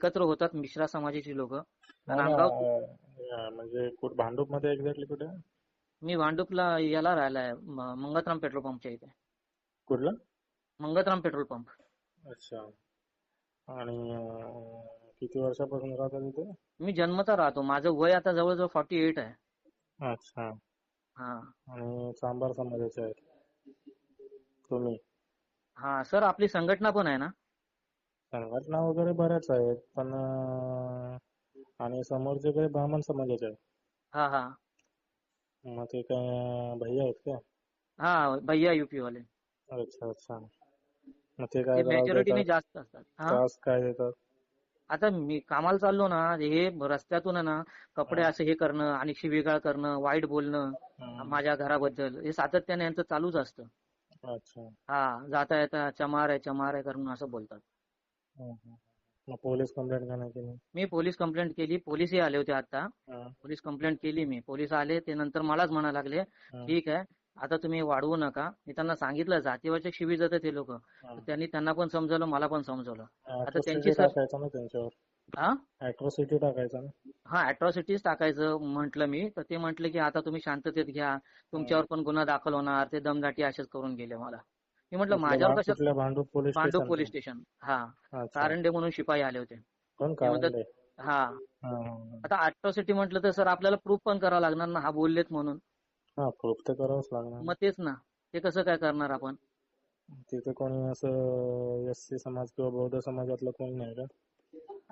एकत्र होतात मिश्रा समाजाची लोक. म्हणजे कुठे भांडूपमध्ये एक्झॅक्टली कुठे? मी भांडुपला याला राहिलाय मंगतराम पेट्रोल पंपच्या इथे. कुठलं? Mangatram petrol pump. अच्छा. आणि किती वर्षापासून राहता तिथे मी जन्मता राहतो. माझं वय आता जवळजवळ फॉर्टी एट आहे. अच्छा. हा. आणि चांभार समाजाचे आहेत. तुम्ही? हा सर आपली संघटना पण आहे ना? संघटना वगैरे बऱ्याच आहेत पण आणि समोरचे काही ब्राह्मण समाजाचे आहेत. हा हा. मग ते काय भैया आहेत का? हा भैया युपी वाले अच्छा अच्छा. मग ते काय मेजॉरिटीने जास्त असतात. हा? त्रास काय देतात? आता मी कामाला चाललो ना हे रस्त्यातून आहे ना कपडे. असं हे करणं आणि शिवीगाळ करणं वाईट बोलणं हम्म. माझ्या घराबद्दल हे सातत्याने यांचं चालूच असतं. अच्छा. हा जाता येता चमार आहे चमार आहे करून असं बोलतात. मग पोलीस कंप्लेंट का नाही केली? मी पोलीस कंप्लेंट केली. पोलीसही आले होते आता पोलीस कंप्लेंट केली मी. पोलीस आले ते नंतर मलाच म्हणा लागले ठीक आहे आता तुम्ही वाढवू नका. मी त्यांना सांगितलं जातीवरचे शिवी जातात ते लोक. त्यांनी त्यांना पण समजवलं मला पण समजवलं. Atrocity त्यांची सर- टाकायचं ना त्यांच्यावर. हा? अॅट्रॉसिटी टाकायचं ना. हा अॅट्रॉसिटीज टाकायचं म्हंटल मी. तर ते म्हंटले की आता तुम्ही शांततेत घ्या. तुमच्यावर पण गुन्हा दाखल होणार. ते दमदाटी असेच करून गेले मला. मी म्हटलं माझ्यावर कुठल्या Bhandup police station police station. हा. कारंडे म्हणून शिपाई आले होते. हा. आता अॅट्रॉसिटी म्हटलं तर सर आपल्याला प्रूफ पण करावं लागणार ना हा बोललेत म्हणून. हा प्रूफ तर करावंच लागणार. मग तेच ना. ते कसं काय करणार आपण? तिथे कोणी असं एस सी समाज किंवा बौद्ध समाजातलं कोणी नाही का?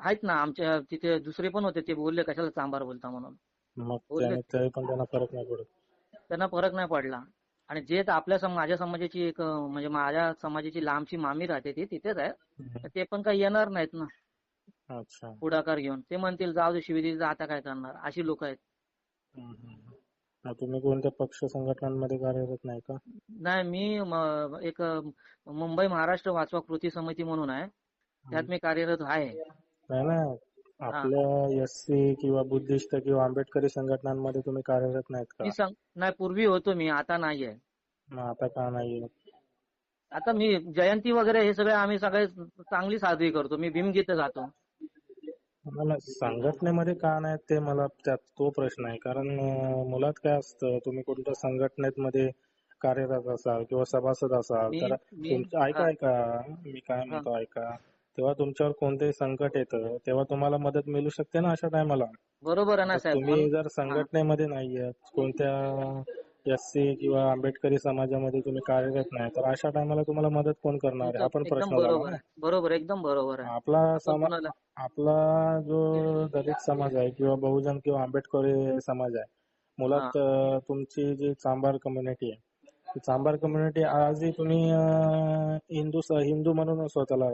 आहेत ना आमच्या तिथे दुसरे पण होते ते बोलले कशाला चांबार बोलता म्हणून. मग पण त्यांना फरक नाही पडत. त्यांना फरक नाही पडला. आणि जे आपल्या माझ्या समाजाची एक म्हणजे माझ्या समाजाची लांबची मामी राहते ती तिथेच आहे. ते पण काही येणार नाहीत ना. अच्छा. पुढाकार घेऊन. ते म्हणतील जाऊ दे शिविरीचं आता काय करणार? अशी लोक आहेत. तुम्ही कोणत्या पक्ष संघटनांमध्ये कार्यरत नाही का? नाही मी एक मुंबई महाराष्ट्र वाचवा कृती समिती म्हणून आहे. त्यात मी कार्यरत आहे. नाही ना आपल्या एस सी किंवा बुद्धिस्ट किंवा आंबेडकरी संघटनांमध्ये तुम्ही कार्यरत नाहीत का? मी सांग नाही पूर्वी होतो मी आता नाहीये. मग आता का नाही आता मी जयंती वगैरे हे सगळे आम्ही सगळे चांगली साजरी करतो मी भीमगीत गातो. नाही, संघटनेमध्ये का नाही ते मला त्यात तो प्रश्न आहे. कारण अं, मुळात काय असतं तुम्ही कोणत्या संघटनेत मध्ये कार्यरत असाल किंवा सभासद असाल तर तुमचं ऐका. ऐका मी काय म्हणतो ऐका. तेव्हा तुमच्यावर कोणतेही संकट येतं तेव्हा तुम्हाला मदत मिळू शकते ना अशा टायमाला? बरोबर आहे ना साहेब. तुम्ही जर संघटनेमध्ये नाहीये कोणत्या एस सी किंवा आंबेडकरी समाजामध्ये तुम्ही कार्यरत नाही तर अशा टायमाला तुम्हाला मदत कोण करणार आहे? पण एकदम प्रश्न बरोबर झाला आहे. बरोबर एकदम बरोबर आहे. आपला समाज कुणाला- आपला जो दलित समाज आहे किंवा बहुजन किंवा आंबेडकरी समाज आहे मुळात अं, तुमची जी चांभार कम्युनिटी आहे चांभार कम्युनिटी आजही तुम्ही हिंदू हिंदू म्हणून स्वतःला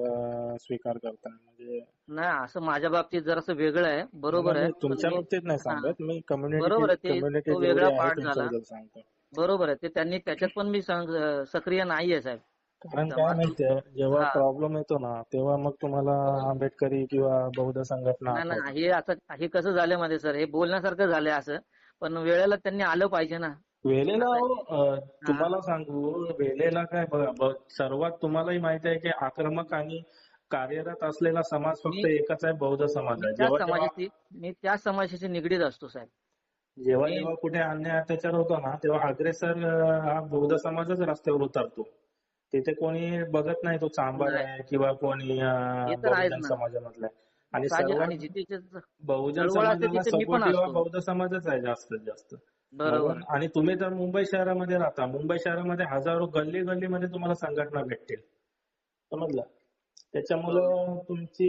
स्वीकार करताय. म्हणजे नाही असं माझ्या बाबतीत जरासं वेगळं आहे बरोबर आहे. तुमच्या बाबतीत नाही सांगत. मी कम्युनिटी वेगळा part झाला. बरोबर आहे ते त्यांनी त्याच्यात पण मी सक्रिय नाहीये साहेब. कारण काय माहितीये जेव्हा. प्रॉब्लेम येतो ना तेव्हा मग तुम्हाला आंबेडकरी किंवा बौद्ध संघटना हे आता हे कसं झालं मध्ये सर? हे बोलण्यासारखं झालंय असं. पण वेळेला त्यांनी आलं पाहिजे ना. वेलेला अहो, अं, तुम्हाला सांगू वेलेला काय बघा सर्वात तुम्हालाही माहिती आहे की आक्रमक आणि कार्यरत असलेला समाज फक्त एकच आहे बौद्ध समाज आहे मी त्या समाजाशी निगडीत असतो साहेब जेव्हा जेव्हा कुठे अन्याय अत्याचार होतो ना तेव्हा अग्रेसर हा बौद्ध समाजच रस्त्यावर उतरतो तिथे कोणी बघत नाही तो नाही. आहे किंवा कोणी हे. समाजामधला आहे. आणि बहुजन. बौद्ध समाजच आहे जास्तीत जास्त. आणि तुम्ही तर मुंबई शहरामध्ये राहता. मुंबई शहरामध्ये हजारो गल्ली गल्लीमध्ये तुम्हाला संघटना भेटतील. समजलं? त्याच्यामुळं तुमची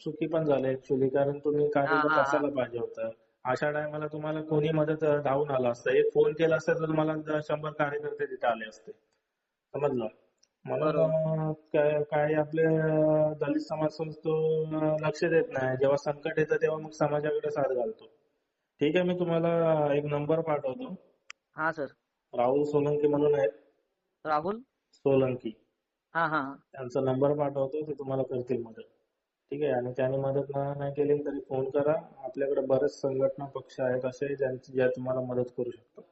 चुकी पण झाली ऍक्च्युली कारण तुम्ही कार्यरत. असायला पाहिजे होतं. अशा टायमाला तुम्हाला कोणी मदत धावून आलं असतं. एक फोन केला असता तर तुम्हाला शंभर कार्यकर्ते तिथे आले असते. समजलं? म्हणून अं, काय काय आपले दलित समाज तो लक्ष देत नाही. जेव्हा संकट येतं तेव्हा मग समाजाकडे साथ घालतो. ठीक आहे मी तुम्हाला एक नंबर पाठवतो. हा सर राहुल सोलंकी म्हणून आहेत. राहुल? सोलंकी. हा हा. त्यांचा नंबर पाठवतो ते तुम्हाला करतील मदत. ठीक आहे आणि त्याने मदत न- नाही केली तरी फोन करा. आपल्याकडे बरेच संघटना पक्ष आहेत असे ज्यांची ज्या तुम्हाला मदत करू शकतात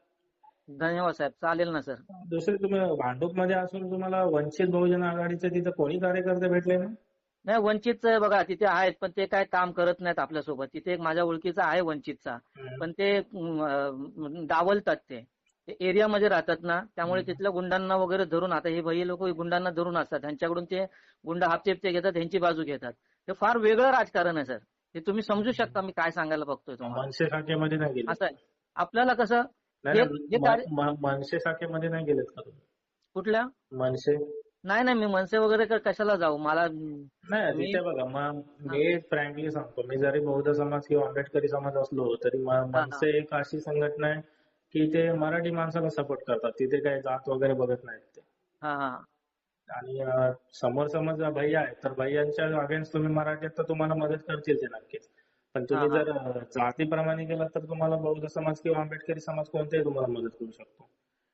धन्यवाद साहेब. चालेल ना सर. दुसरे तुम्ही भांडूपमध्ये असून तुम्हाला वंचित बहुजन आघाडीचे तिथे कोणी कार्यकर्ते भेटले ना नाही वंचितचं बघा तिथे आहेत पण ते काय काम करत नाहीत आपल्यासोबत. तिथे एक माझ्या ओळखीचा आहे वंचितचा. पण ते अं, डावलतात ते. ते एरियामध्ये राहतात ना त्यामुळे. तिथल्या गुंडांना वगैरे धरून आता हे भैया लोक गुंडांना धरून असतात. त्यांच्याकडून ते गुंड हापचेपचे घेतात त्यांची बाजू घेतात. हे फार वेगळं राजकारण आहे सर. हे तुम्ही समजू शकता मी काय सांगायला बघतोय तुम्हाला. मनसे शाखेमध्ये नाही गेले. असं आहे. आपल्याला कसं नाही मनसे शाखेमध्ये नाही गेलेत का तुम्ही? कुठल्या? मनसे? नाही नाही मी मनसे वगैरे कशाला जाऊ? मला नाही बघा मग मी फ्रँकली सांगतो. मी जरी बौद्ध समाज किंवा आंबेडकरी समाज असलो तरी मनसे एक अशी संघटना आहे की ते मराठी माणसाला सपोर्ट करतात. तिथे काही जात वगैरे बघत नाहीत ते. आणि समोर समज भैया आहे तर भैयांच्या अगेन्स्ट तुम्ही मराठीत तर तुम्हाला मदत करतील ते नक्कीच. पण तुम्ही. जर अं, जातीप्रमाणे गेलात तर तुम्हाला बौद्ध समाज किंवा आंबेडकरी समाज कोणताही तुम्हाला मदत करू शकतो.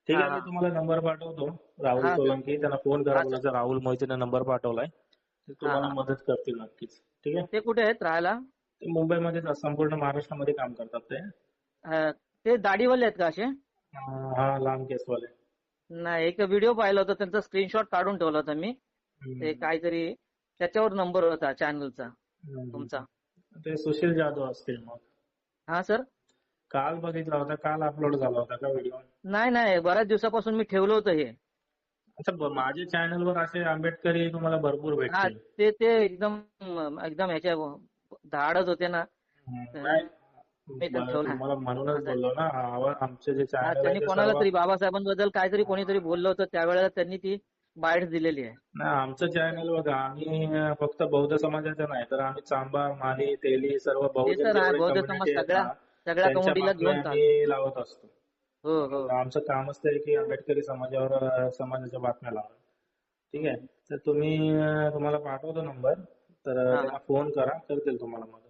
ठीक आहे मी. तुम्हाला नंबर पाठवतो. राहुल सोलंकी त्यांना फोन करा बोलायचं राहुल मोहितेने नंबर पाठवलाय ते तुम्हाला. मदत करतील नक्कीच. ठीक आहे? ते कुठे आहेत राहायला? ते मुंबईमध्येच संपूर्ण महाराष्ट्रामध्ये काम करतात ते. ते दाढीवाले आहेत का असे? हा लांब केसवाले. नाही एक व्हिडिओ पाहिला होता त्यांचा स्क्रीनशॉट काढून ठेवला होता मी. ते काहीतरी त्याच्यावर नंबर होता चॅनलचा. तुमचा. ते सुशील जाधव असतील मग. हा सर? काल बघितला होता काल अपलोड झाला होता का व्हिडिओ नाही नाही बऱ्याच दिवसापासून मी ठेवलं होतं हे. अच्छा ब- माझ्या चॅनलवर असे आंबेडकरी तुम्हाला भरपूर हा भेटतील. ते ते एकदम एकदम ह्याच्या धाडच होते ना. हम्म. नाही, मी तर ब- ठेवला. तुम्हाला म्हणूनच बोललो ना आवा- आमचे जे हा, चॅनल त्यांनी कोणाला तरी बाबासाहेबांबद्दल काहीतरी कोणीतरी बोललं होतं त्यावेळेला त्यांनी ती बाईट दिलेली आहे. नाही आमचं चॅनल बघा आम्ही फक्त बौद्ध समाजाचं नाही तर आम्ही चांबार माली तेली सर्व बौद्ध समाज सगळ्या- ना, सगळ्या कम्युनिटीला घेऊन लावत असतो. हो हो. आमचं कामच ते आहे की आंबेडकरी समाजावर समाजाच्या बातम्या लावणं ठीक आहे? तर तुम्ही तुम्हाला पाठवतो नंबर तर फोन करा करतील तुम्हाला मदत.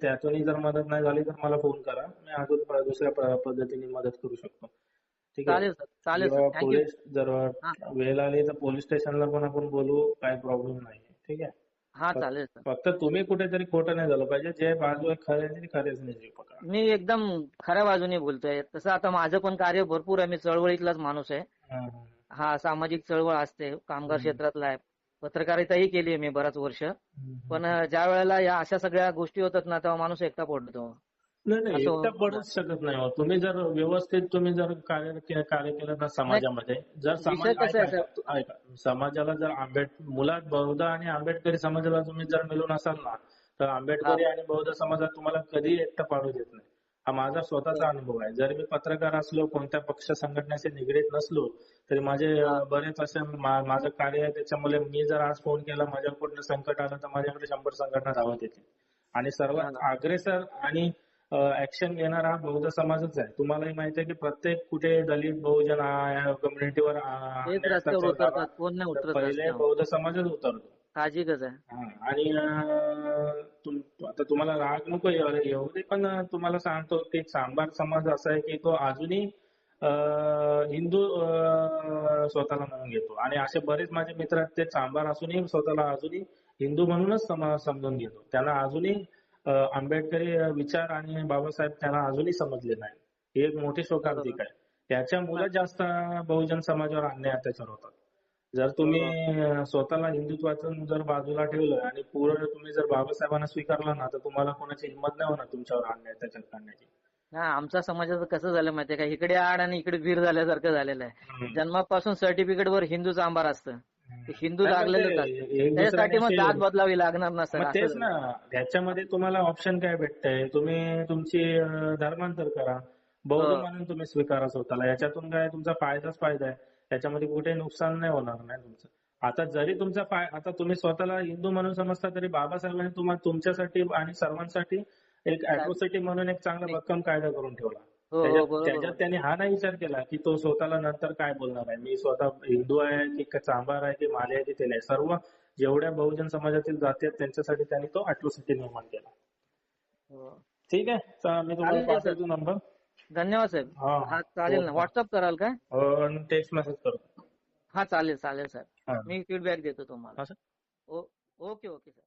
त्यातूनही जर मदत नाही झाली तर मला फोन करा. मी अजून दुसऱ्या पद्धतीने मदत करू शकतो. चालेल सर चालेल सर. थँक्यू पोलीस जर. वेळ आली तर पोलीस स्टेशनला पण आपण बोलू काही प्रॉब्लेम नाही ठीक आहे? हा चालेल सर. फक्त तुम्ही कुठेतरी खोटं नाही झालं पाहिजे. जे बाजू आहे खरे खरेच नाही मी एकदम खऱ्या बाजूने बोलतोय. तसं आता माझं पण कार्य भरपूर आहे. मी चळवळीतलाच माणूस आहे. हं, सामाजिक चळवळ असते. कामगार. क्षेत्रातला आहे. पत्रकारिताही केली आहे मी बराच वर्ष. पण ज्या वेळेला या अशा सगळ्या गोष्टी होतात ना तेव्हा माणूस एकटा पडतो. नाही नाही एकटं पडूच शकत नाही हो. तुम्ही जर व्यवस्थित तुम्ही जर कार्य कार्य केलं ना समाजामध्ये जर समाज ऐका. समाजाला जर आंबेड मुळात बौद्ध आणि आंबेडकरी समाजाला तुम्ही जर मिळून असाल ना तर आंबेडकरी आणि बौद्ध समाजात तुम्हाला कधी एकटं पाडू देत नाही. हा माझा स्वतःचा अनुभव आहे. जर मी पत्रकार असलो कोणत्या पक्ष संघटनेशी निगडीत नसलो तरी माझे बरेच असे माझं कार्य आहे त्याच्यामुळे मी जर आज फोन केला माझ्याकडनं संकट आलं तर माझ्याकडे शंभर संघटना धावत येतील. आणि सर्वात अग्रेसर आणि ऍक्शन घेणारा हा बौद्ध समाजच आहे. तुम्हालाही माहिती आहे की प्रत्येक कुठे दलित बहुजन कम्युनिटीवर तेच रस्त्यावर उतरतात. कोण नाही उतरत पहिले रस्त्यावर. बौद्ध समाजच उतरतो. साहजिकच आहे. हा, आणि अं, तुम- आता तुम्हाला राग नको येऊ. येऊ दे पण तुम्हाला सांगतो की चांभार समाज असा आहे की तो अजूनही अं, हिंदू अं, स्वतःला म्हणून घेतो. आणि असे बरेच माझे मित्र आहेत ते चांभार असूनही स्वतःला अजूनही हिंदू म्हणूनच सम- समजून घेतो. त्यांना अजूनही आंबेडकरी विचार आणि बाबासाहेब त्यांना अजूनही समजले नाही ही एक मोठी शोकांतिक आहे. त्याच्यामुळे जास्त बहुजन समाजावर अन्याय अत्याचार होतात. जर तुम्ही स्वतःला हिंदुत्वातून जर बाजूला ठेवलं आणि पूर्ण तुम्ही जर बाबासाहेबांना स्वीकारलं ना तर तुम्हाला कोणाची हिंमत नाही होणार तुमच्यावर अन्याय अत्याचार करण्याची. हा आमच्या समाजाचं कसं झालं माहितीये का? इकडे आड आणि इकडे वीर झाल्यासारखं झालेलं आहे. जन्मापासून सर्टिफिकेट वर हिंदू चांभार असतं. हिंदू नाही, पण लागलेलं ते का एक त्याच्यासाठी मग जात बदलावी लागणार ना सर तेच. ना त्याच्यामध्ये तुम्हाला ऑप्शन काय भेटतंय? तुम्ही तुमची धर्मांतर करा. बौद्ध हो. म्हणून तुम्ही स्वीकारा स्वतःला. याच्यातून काय तुमचा फायदाच फायदा आहे. त्याच्यामध्ये कुठे नुकसान नाही होणार नाही तुमचं. आता जरी तुमचा फाय आता तुम्ही स्वतःला हिंदू म्हणून समजता तरी बाबासाहेबांनी तुम्हाला तुमच्यासाठी आणि सर्वांसाठी एक अॅट्रॉसिटी म्हणून एक चांगला भक्कम कायदा करून ठेवला. त्याच्यात बरोबर. त्याच्यात त्यांनी हा नाही विचार केला की तो स्वतःला नंतर काय बोलणार आहे? मी स्वतः हिंदू आहे की का चांभार आहे की माले आहे की तेल आहे सर्व जेवढ्या बहुजन समाजातील जाती आहेत त्यांच्यासाठी त्यांनी तो अॅट्रॉसिटी निर्माण केला. हो. ठीक आहे? मी तुम्हाला नंबर धन्यवाद साहेब हा हा चालेल ना. व्हॉट्सअप कराल काय? टेक्स्ट मेसेज करतो हा चालेल चालेल सर. हा. मी फीडबॅक देतो तुम्हाला. हा, ओके ओके सर.